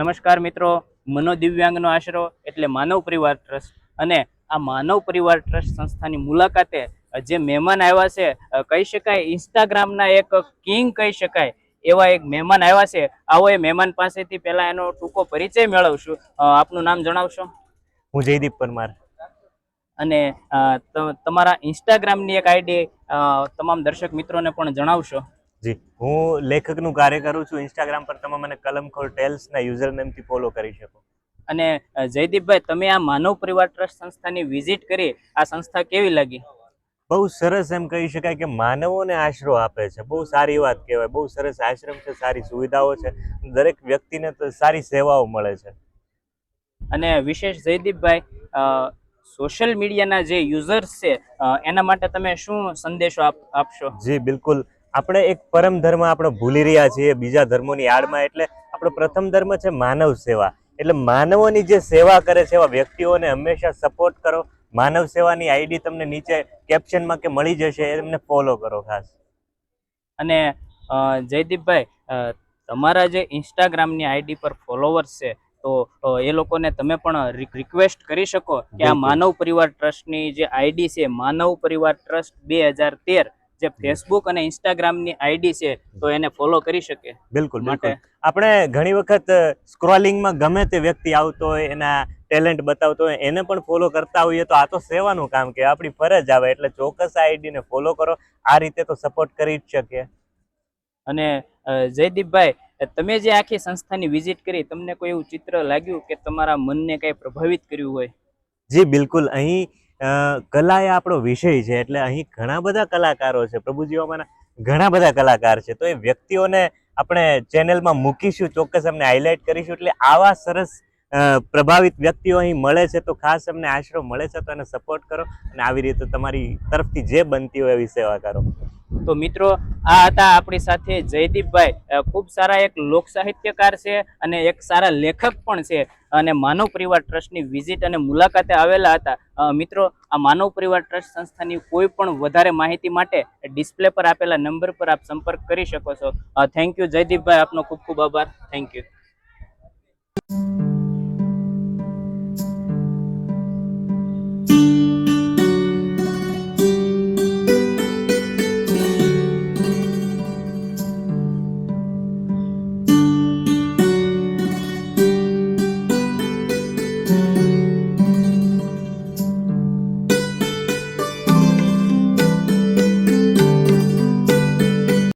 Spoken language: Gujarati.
નમસ્કાર મિત્રો મનોદિવ્યાંગનો આશરો એટલે માનવ પરિવાર ટ્રસ્ટ. અને આ માનવ પરિવાર ટ્રસ્ટ સંસ્થાની મુલાકાતે જે મહેમાન આવ્યા છે કહી શકાય ઇન્સ્ટાગ્રામના એક કિંગ કહી શકાય એવા એક મહેમાન આવ્યા છે. આવો એ મહેમાન પાસેથી પહેલા એનો ટૂંકો પરિચય મેળવશું. આપનું નામ જણાવશો? હું જયદીપ પરમાર. અને તમારા ઇન્સ્ટાગ્રામની એક આઈડી તમામ દર્શક મિત્રોને પણ જણાવશો. જી. હું લેખકનું કાર્ય કરું છું. ઇન્સ્ટાગ્રામ પર તમે મને કલમખોર ટેલ્સના યુઝર નેમથી ફોલો કરી શકો. અને જયદીપભાઈ તમે આ માનવ પરિવાર ટ્રસ્ટ સંસ્થાની વિઝિટ કરી. આ સંસ્થા કેવી લાગી? બહુ સરસ એમ કહી શકાય કે માનવોને આશરો આપે છે. બહુ સારી વાત કહેવાય. બહુ સરસ આશ્રમ છે સારી સુવિધાઓ છે. દરેક વ્યક્તિને તો સારી સેવાઓ મળે છે. અને વિશેષ જયદીપભાઈ સોશિયલ મીડિયાના જે યુઝર્સ છે એના માટે તમે શું સંદેશો આપ આપશો? જી બિલકુલ. આપણે એક પરમ ધર્મ આપણે ભૂલી રહ્યા છીએ બીજા ધર્મોની આડમાં એટલે આપણો પ્રથમ ધર્મ છે માનવ સેવા. એટલે માનવોની જે સેવા કરે છે એવા વ્યક્તિઓને હંમેશા સપોર્ટ કરો. માનવ સેવાની આઈડી તમને નીચે કેપ્શનમાં કે મળી જશે એમને ફોલો કરો ખાસ. અને જયદીપભાઈ તમારા જે ઇન્સ્ટાગ્રામની આઈડી પર ફોલોવર્સ છે તો એ લોકોને તમે પણ રિક્વેસ્ટ કરી શકો કે આ માનવ પરિવાર ટ્રસ્ટની જે આઈડી છે માનવ પરિવાર ટ્રસ્ટ બે હજાર તેર જે ફેસબુક અને ઇન્સ્ટાગ્રામની આઈડી છે તો એને ફોલો કરી શકે. બિલકુલ માટે આપણે ઘણી વખત સ્ક્રોલિંગમાં ગમે તે વ્યક્તિ આવતો હોય એના ટેલેન્ટ બતાવતો હોય એને પણ ફોલો કરતા હોઈએ તો આ તો સેવાનું કામ કે આપણી ફરજ આવે એટલે ચોક્કસ આઈડીને ફોલો કરો. આ રીતે તો સપોર્ટ કરી જ શકીએ. અને જયદીપભાઈ તમે જે આખી સંસ્થાની વિઝિટ કરી તમને કોઈ એવું ચિત્ર લાગ્યું કે તમારા મનને કઈ પ્રભાવિત કર્યું હોય? જી બિલકુલ. અહીં કલા એ આપણો વિષય છે. એટલે અહીં ઘણા બધા કલાકારો છે. પ્રભુજીઓમાંના ઘણા બધા કલાકાર છે. તો એ વ્યક્તિઓને આપણે ચેનલમાં મૂકીશું, ચોક્કસ અમને હાઇલાઇટ કરીશું. એટલે આવા સરસ પ્રભાવિત વ્યક્તિઓ અહીં મળે છે. તો ખાસ અમને આશરો મળે છે. તો એને સપોર્ટ કરો અને આવી રીતે તમારી તરફથી જે બનતી હોય એવી સેવા કરો. તો મિત્રો, આ હતા આપણી સાથે જયદીપભાઈ. ખૂબ સારા એક લોક સાહિત્યકાર છે અને એક સારા લેખક પણ છે અને માનવ પરિવાર ટ્રસ્ટની વિઝિટ અને મુલાકાતે આવેલા હતા. મિત્રો, આ માનવ પરિવાર ટ્રસ્ટ સંસ્થાની કોઈ પણ વધારે માહિતી માટે ડિસ્પ્લે પર આપેલા નંબર પર આપ સંપર્ક કરી શકો છો. થેન્ક યુ જયદીપભાઈ, આપનો ખૂબ ખૂબ આભાર. Thank you.